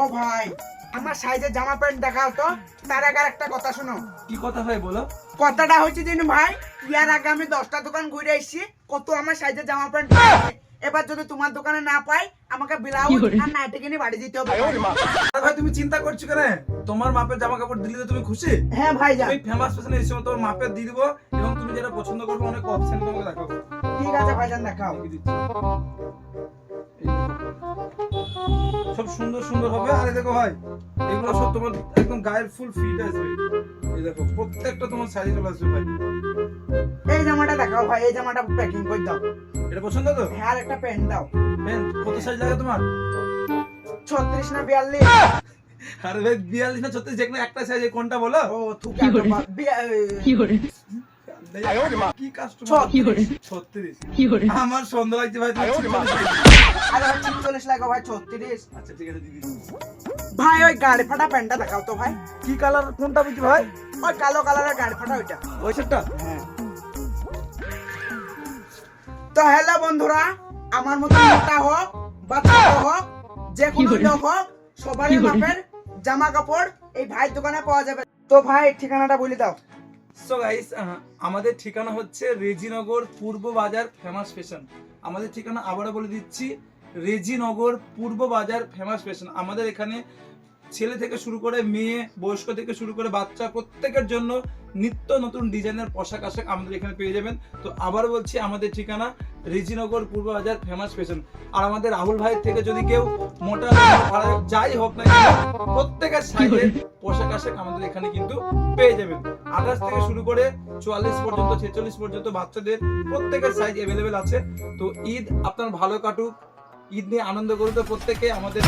ও ভাই আমার সাইজের জামা প্যান্ট দেখাও তো তার আগে আর একটা কথা শোনো। কি কথা ভাই বলো? কথাটা হচ্ছে দিন ভাই ইয়ার আগে আমি দশটা দোকান ঘুরে এসেছি কত আমার সাইজের জামা প্যান্ট। এবার যদি তোমার দোকানে না পাই আমাকে ব্লাউজ আর নাইটি কিনে বাড়ি দিতে হবে। আরে ভাই তুমি চিন্তা করছ কেন? তোমার মাপের জামা কাপড় দিলে তুমি খুশি? হ্যাঁ ভাই যা তুমি ফেমাস ফ্যাশন এই সময় তোমার মাপের দিয়ে দিবো এবং তুমি যেটা পছন্দ করবে অনেক অপশন তোমাকে দেখাবো। ঠিক আছে ভাইজান দেখাও। সুন্দর সুন্দর হবে। আরে দেখো ভাই এগুলো সব তোমার একদম গায়ের ফুল ফিট আসবে এই দেখো প্রত্যেকটা তোমার সাইজে চলে আসবে ভাই। এই জামাটা দেখাও ভাই এই জামাটা প্যাকিং করে দাও। এটা পছন্দ তো? হ্যাঁ আর একটা প্যান্ট দাও। প্যান্ট কত সাইজ লাগে তোমার? ছত্রিশ না বিয়াল্লিশ? আরে ভাই বিয়াল্লিশ না ছত্রিশ যেখানে একটা সাইজ কোনটা বলো? ও বা- বিয়া- কি কাস্টমার ছত্রিশ। ছত্রিশ। আমার সন্দেহ লাগছে ভাই ভাই লাগো ভাই ছত্রিশ। আচ্ছা ঠিক আছে দিদি। ভাই ওই গাড়ি ফাটা প্যান্টটা দেখাও তো ভাই। কি কালার কোনটা বুঝি ভাই? ওই কালো কালারের গাড়ি ফাটা ওইটা। ওই সেটটা তো হ্যালো বন্ধুরা আমার মতো মোটা হোক বা ছোট হোক যে কোনো লোক হোক সবারই মাপের জামা কাপড় এই ভাইয়ের দোকানে পাওয়া যাবে। তো ভাই ঠিকানাটা বলে দাও। সো গাইস আমাদের ঠিকানা হচ্ছে রেজিনগর পূর্ব বাজার ফেমাস ফ্যাশন। আমাদের ঠিকানা আবারও বলে দিচ্ছি রেজিনগর পূর্ব বাজার ফেমাস ফ্যাশন আমাদের এখানে ছেলে থেকে শুরু করে মেয়ে বয়স্ক থেকে শুরু করে বাচ্চা প্রত্যেকের জন্য নিত্য নতুন ডিজাইনের পোশাক আশাক আমাদের এখানে পেয়ে যাবেন। তো আবার বলছি আমাদের ঠিকানা রেজিনগর পূর্ব বাজার ফেমাস ফ্যাশন আর আমাদের রাহুল ভাইয়ের থেকে যদি কেউ মোটা যাই হোক না প্রত্যেকের সাইজের পোশাক আশাক আমাদের এখানে কিন্তু পেয়ে যাবেন। আঠাশ থেকে শুরু করে চুয়াল্লিশ পর্যন্ত ছেচল্লিশ পর্যন্ত বাচ্চাদের প্রত্যেকের সাইজ অ্যাভেলেবেল আছে। তো ঈদ আপনার ভালো কাটুক ঈদ নিয়ে আনন্দ করুন তো প্রত্যেকে আমাদের